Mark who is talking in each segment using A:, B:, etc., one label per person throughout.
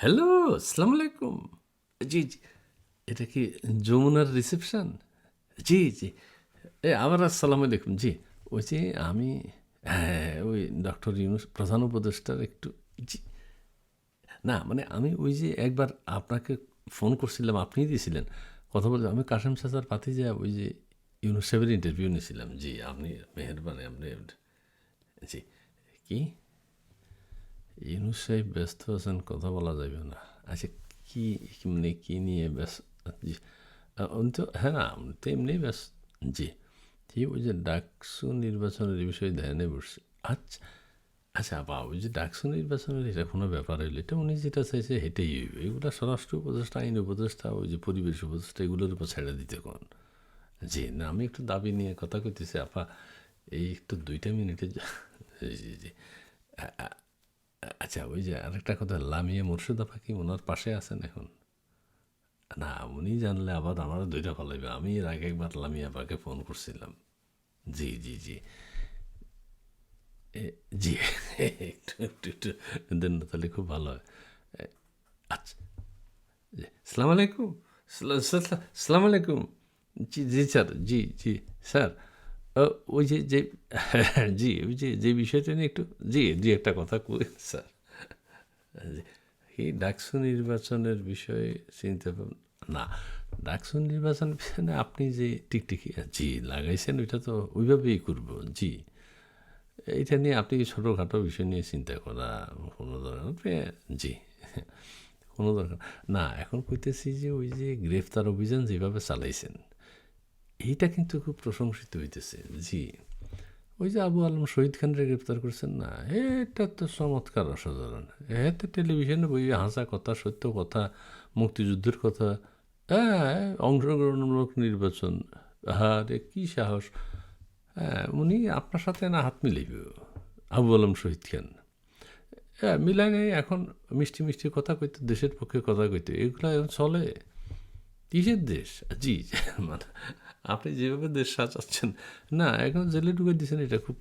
A: Hello আসসালামু আলাইকুম জি জি। এটা কি যমুনার রিসেপশন জি জি। এ, আবার আসসালামু আলাইকুম। জি, ওই যে আমি হ্যাঁ ওই ডক্টর ইউনুস, প্রধান উপদেষ্টার একটু, জি। না মানে আমি ওই যে একবার আপনাকে ফোন করছিলাম, আপনিই দিয়েছিলেন। কথা বলতে, আমি কাশেম সাজার পাতি যা ওই যে ইউনুস সাহেবের ইন্টারভিউ নিয়েছিলাম। জি, আপনি মেহরবানি, আপনি, জি। কি? ইউনুস ব্যস্ত আছেন কথা বলা যাবে না আচ্ছা কি মানে কী নিয়ে ব্যস্ত উনি তো হ্যাঁ না উনি তো এমনি ব্যস্ত জি ঠিক ওই যে ডাকসু নির্বাচনের বিষয়ে ধ্যানে বসছে আচ্ছা আচ্ছা বা ওই যে ডাকসু নির্বাচনের এটা কোনো ব্যাপার হইল এটা উনি যেটা চাইছে হেঁটেই হইবে এগুলো স্বরাষ্ট্র উপদেষ্টা আইন উপদেষ্টা ওই যে পরিবেশ উপদেষ্টা এগুলোর উপর ছেড়ে দিতে কোন জি না আমি একটু দাবি নিয়ে কথা কইতেছি আপা এই একটু দুইটা মিনিটে জি জি আচ্ছা ওই যে আরেকটা কথা, লামিয়া মুর্শিদা কি ওনার পাশে আছেন এখন? না, উনি জানলে আবার আমার দুইটা ভালো ফলাইবে আমি এর আগে একবার লামিয়া আপাকে ফোন করছিলাম। জি জি জি। জি, একটু একটু একটু, দেন না তাহলে খুব ভালো হয়। আচ্ছা সালাম আলাইকুম। সালা- সালা- সালাম আলাইকুম। জি জি, স্যার, জি জি, স্যার। ওই যে যে, জি, ওই যে যে বিষয়টা নিয়ে একটু, জি জি, একটা কথা কই, স্যার। এই ডাকসু নির্বাচনের বিষয়ে চিন্তা না, ডাকসু নির্বাচন বিষয়ে আপনি যে টিকটিকি, জি, লাগাইছেন, ওইটা তো ওইভাবেই করব, জি। এইটা নিয়ে আপনি ছোটোখাটো বিষয় নিয়ে চিন্তা করা কোনো দরকার জি, কোনো দরকার না, এখন কইতেছি যে ওই যে গ্রেফতার অভিযান যেভাবে চালাইছেন এইটা কিন্তু খুব প্রশংসিত হইতেছে জি, ওই যে আবু আলম শহীদ খানরে গ্রেপ্তার করছেন না, এটা তো চমৎকার অসাধারণ। এতে টেলিভিশনে বই হাসা কথা, সত্য কথা, মুক্তিযুদ্ধের কথা হ্যাঁ অংশগ্রহণমূলক নির্বাচন আরে কি সাহস। হ্যাঁ উনি আপনার সাথে না হাত মিলাইব, আবু আলম শহীদ খান। হ্যাঁ মিলাই নেই, এখন মিষ্টি মিষ্টি কথা কইতে, দেশের পক্ষে কথা কইতে, এগুলো চলে। কিসের দেশ? জি মানে আপনি যেভাবে দেশ সাজাচ্ছেন, না, এখন জেলে ঢুকে দিয়েছেন, এটা খুব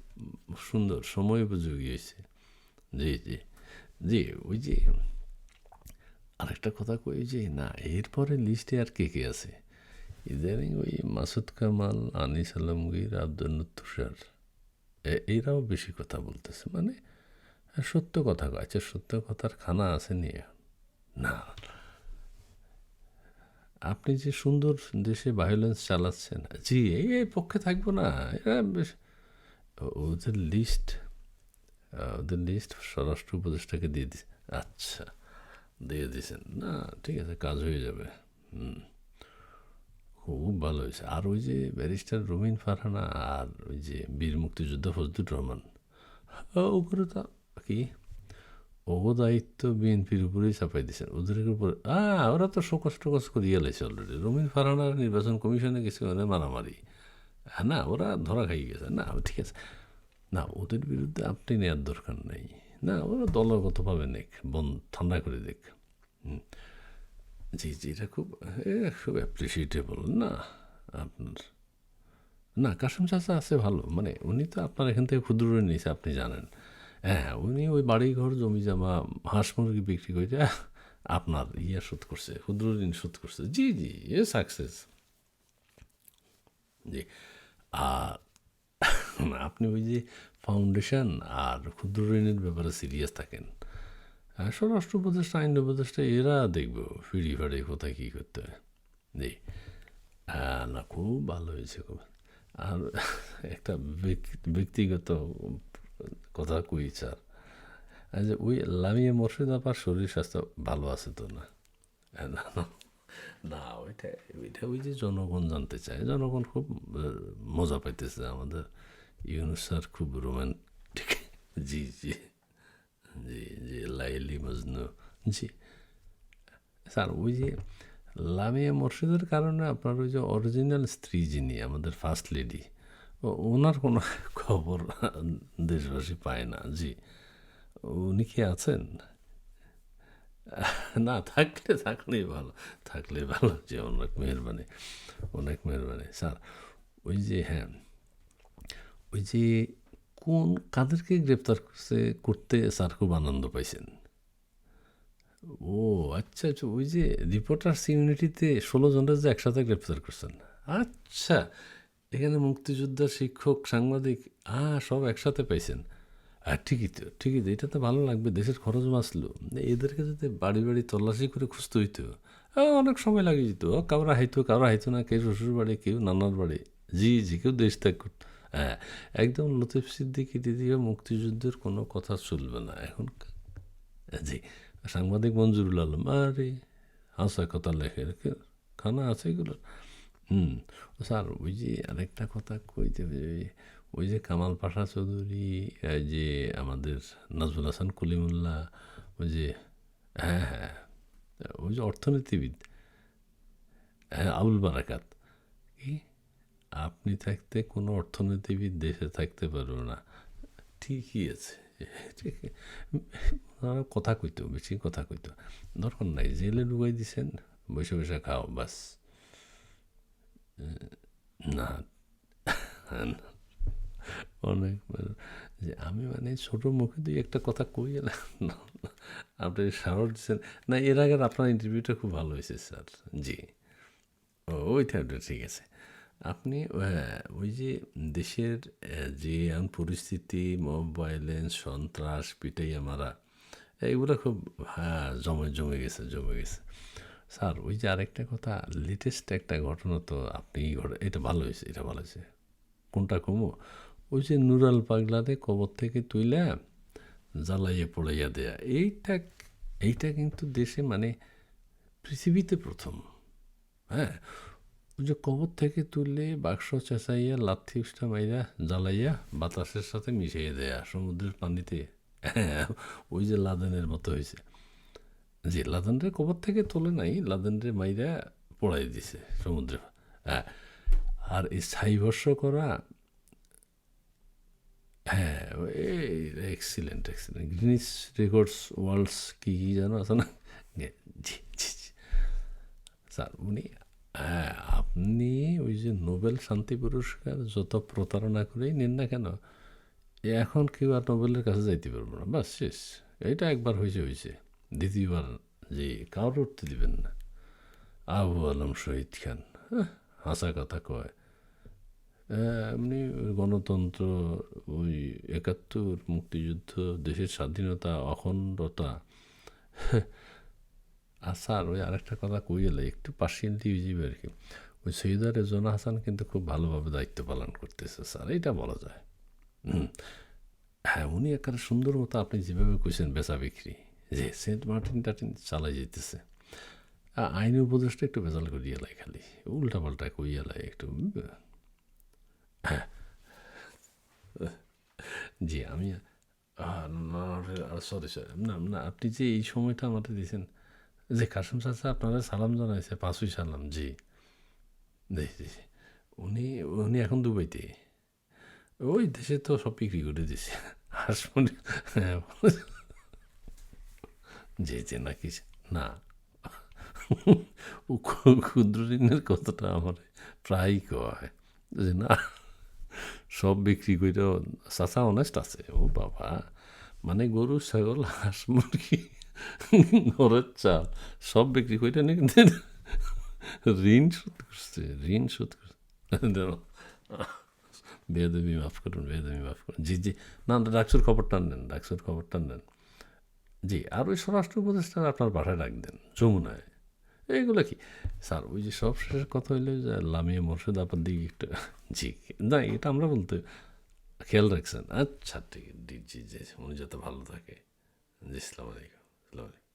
A: সুন্দর, সময় উপযোগী হয়েছে। জি জি। জি, ওই যে আরেকটা কথা কই যে, না, এরপরে লিস্টে আর কে কে আছে? ইদানিং ওই মাসুদ কামাল, আনিস আলমগীর আব্দুল তুষার এরাও বেশি কথা বলতেছে। মানে সত্য কথা। আচ্ছা সত্য কথার খানা আছে নিয়ে না। আপনি যে সুন্দর দেশে ভায়োলেন্স চালাচ্ছেন, জি, এই পক্ষে থাকব না, এরা বেশ ওদের লিস্ট ওদের লিস্ট স্বরাষ্ট্র উপদেষ্টাকে দিয়ে দিস আচ্ছা দিয়ে দিয়েছেন না, ঠিক আছে, কাজ হয়ে যাবে, হুম, খুব ভালো হয়েছে, আর ওই যে ব্যারিস্টার রুমিন ফারহানা আর ওই যে বীর মুক্তিযোদ্ধা ফজলুর রহমান ওগুলো তো, কি? ও দায়িত্ব বিএনপির উপরেই চাপাই দিয়েছেন ওদের উপর। আ, ওরা তো শোকস টোকস করিয়ে লাইছে অলরেডি রুমিন ফারহানার নির্বাচন কমিশনে গেছে মানে মারামারি। হ্যাঁ না, ওরা ধরা খাই গেছে। না, ঠিক আছে। না, ওদের বিরুদ্ধে আপনি নেওয়ার দরকার নেই। না, ওরা দলগতভাবে নেক, বন, ঠান্ডা করে দেখ জি জি, এটা খুব খুব অ্যাপ্রিসিয়েটেবল না, আপনার, না, কাসম চাচা আছে ভালো। মানে উনি তো আপনার এখান থেকে ক্ষুদ্র নিয়েছে, আপনি জানেন। হ্যাঁ উনি ওই বাড়ি ঘর জমি জামা হাঁস মুরগি বিক্রি করে আপনার ইয়ে শোধ করছে, ক্ষুদ্র ঋণ শোধ করছে। জি জি, এ সাকসেস জি, আর আপনি ওই যে ফাউন্ডেশন আর ক্ষুদ্র ঋণের ব্যাপারে সিরিয়াস থাকেন স্বরাষ্ট্র উপদেষ্টা, আইন উপদেষ্টা, এরা দেখব ফিরি ফাড়ি কোথায় কী করতে হয়। জি না, খুব ভালো হয়েছে, খুব। আর একটা ব্যক্তি- ব্যক্তিগত কথা কই আর যে ওই লামিয়া মুর্শিদ আপার শরীর স্বাস্থ্য ভালো আছে তো না? না ওইটা ওইটা ওই যে জনগণ জানতে চায়। জনগণ খুব মজা পাইতেছে আমাদের। ইউনুস স্যার খুব রোমান্টিক জি জি। জি জি, লাইলি মজনু। জি। স্যার, ওই যে লামিয়া মুর্শিদের কারণে আপনার ওই যে অরিজিনাল স্ত্রী যিনি, আমাদের ফার্স্ট লেডি ওনার কোনো খবর দেশবাসী পায় না। জি, উনি কি আছেন? না, থাকলে, থাকলেই ভালো থাকলে ভালো যে অনেক মেহরবানি অনেক মেহরবানি। স্যার, ওই যে হ্যাঁ ওই যে কোন, কাদেরকে গ্রেপ্তার করছে, করতে স্যার খুব আনন্দ পাইছেন? ও আচ্ছা আচ্ছা ওই যে রিপোর্টার্স ইউনিটিতে ষোলো জনের যে একসাথে গ্রেপ্তার করছেন। আচ্ছা এখানে মুক্তিযোদ্ধা, শিক্ষক, সাংবাদিক হ্যাঁ সব একসাথে পাইছেন। আর ঠিকই তো ঠিকই তো, এটা তো ভালো লাগবে, দেশের খরচ বাঁচলো। এদেরকে যদি বাড়ি বাড়ি তল্লাশি করে খুঁজতে হইতো অনেক সময় লাগে যেত। কারোর হাইতো কাউরা হাইতো না, কেউ শ্বশুর বাড়ি, কেউ নানার বাড়ি। জি জি, কেউ দেশ ত্যাগ করত হ্যাঁ একদম লতিফ সিদ্দিকি দিদিও মুক্তিযুদ্ধের কোনো কথা চলবে না। এখন জি, সাংবাদিক মঞ্জুরুল আলম, আরে, হাসা কথা লেখে খানা আছে এগুলো হুম। স্যার, ওই যে আরেকটা কথা কইতে ওই যে কামাল পাশা চৌধুরী যে আমাদের নাজমুল হাসান কলিমুল্লাহ, ওই যে হ্যাঁ হ্যাঁ ওই যে অর্থনীতিবিদ হ্যাঁ আবুল বারাকাত, কি? আপনি থাকতে কোনো অর্থনীতিবিদ দেশে থাকতে পারবে না। ঠিকই আছে। কথা কইতো, বেশি কথা কইতো। দরকার নাই, জেলে ডুবাই দিছেন, বসে বসে খাও, বাস। না। অনেক মানে যে আমি মানে ছোট মুখে দুই একটা কথা কই না। আপনি সাহস দিচ্ছেন না, এর আগের আপনার ইন্টারভিউটা খুব ভালো হয়েছে, স্যার। জি। ও ওইটা ওইটা ঠিক আছে। আপনি ওই যে দেশের যে পরিস্থিতি মব ভায়োলেন্স সন্ত্রাস, পিটাইয়া মারা এগুলো খুব হ্যাঁ জমে জমে গেছে জমে গেছে। স্যার, ওই যে আরেকটা কথা লেটেস্ট একটা ঘটনা তো আপনি এটা ভালো হয়েছে, এটা ভালো হয়েছে। কোনটা কমো? ওই যে নুরাল পাগলারে কবর থেকে তুইলা জ্বালাইয়া পড়াইয়া দেয়া। এইটা এইটা কিন্তু দেশে মানে পৃথিবীতে প্রথম। হ্যাঁ? ওই যে কবর থেকে তুললে বাক্স চেঁচাইয়া, লাথি উষ্টা মাইরা জ্বালাইয়া বাতাসের সাথে মিশিয়ে দেয়া সমুদ্রের পানিতে। হ্যাঁ ওই যে লাদেনের মতো হয়েছে। জি লাদেনরে কবর থেকে তোলে নাই, লাদেনরে মাইরা পড়াই দিছে সমুদ্রে। হ্যাঁ আর এই ছাইবর্ষ করা হ্যাঁ excellent excellent Guinness records worlds কি কি যেন আছে না? জি জি স্যার, উনি হ্যাঁ আপনি ওই যে নোবেল শান্তি পুরস্কার যত প্রতারণা করেই নিন না কেন, এখন কেউ আর নোবেলের কাছে যাইতে পারব না। বাস, শেষ। এটা একবার হয়েছে হয়েছে দ্বিতীয়বার যে কাউর উঠতে দিবেন না আবু আলম শহীদ খান হাসা কথা কয় এমনি গণতন্ত্র ওই একাত্তর মুক্তিযুদ্ধ দেশের স্বাধীনতা অখণ্ডতা আর স্যার ওই আরেকটা কথা কই এলে একটু পার্সিয়ালিটি বুঝিবে আর কি ওই সৈয়দা রেজনা হাসান কিন্তু খুব ভালোভাবে দায়িত্ব পালন করতেছে স্যার এইটা বলা যায় হ্যাঁ উনি একেবারে সুন্দর মতো আপনি যেভাবে কইছেন বেচা বিক্রি যে সেন্ট মার্টিন টার্টিন চালাই যেতেছে আইনি উপদেশটা একটু ভেজাল করিয়া লাই খালি উল্টা পাল্টা কইয়া লাই একটু। হ্যাঁ জি, আমি সরি সরি, না না, আপনি যে এই সময়টা আমাদের দিয়েছেন, যে কাসম চাচা আপনারা সালাম জানাইছে, পাঁচই সালাম, জি। জি জি। উনি উনি এখন দুবাইতে। ওই দেশে তো সব বিক্রি করে দিছে। হাসমনি হ্যাঁ জি যে নাকি না। ক্ষুদ্র ঋণের কথাটা আমার প্রায়ই কয় যে, না, সব বিক্রি করে চাচা অনেস্ট আছে। ও বাবা মানে গরু, ছাগল, হাঁস, মুরগি, ঘরের চাল, সব বিক্রি করে নাকি ঋণ শোধ করছে, ঋণ শোধ করছে বেদবি মাফ করুন বেদমি মাফ করুন। জি জি। না ডাক্তার খবরটা নেন ডাক্তার খবরটা নেন জি, আর ওই স্বরাষ্ট্র উপদেষ্টা আপনার বাসায় রাখবেন, যমুনায়। এইগুলো কি? স্যার, ওই যে সব শেষের কথা হইলে যে লামিয়া মুর্শিদাবাদ দিকে একটু জি, না, এটা আমরা বলতে খেয়াল রাখছেন। আচ্ছা ঠিক, জি জি উনি যাতে ভালো থাকে। জি ইসলাম আলাইকুম।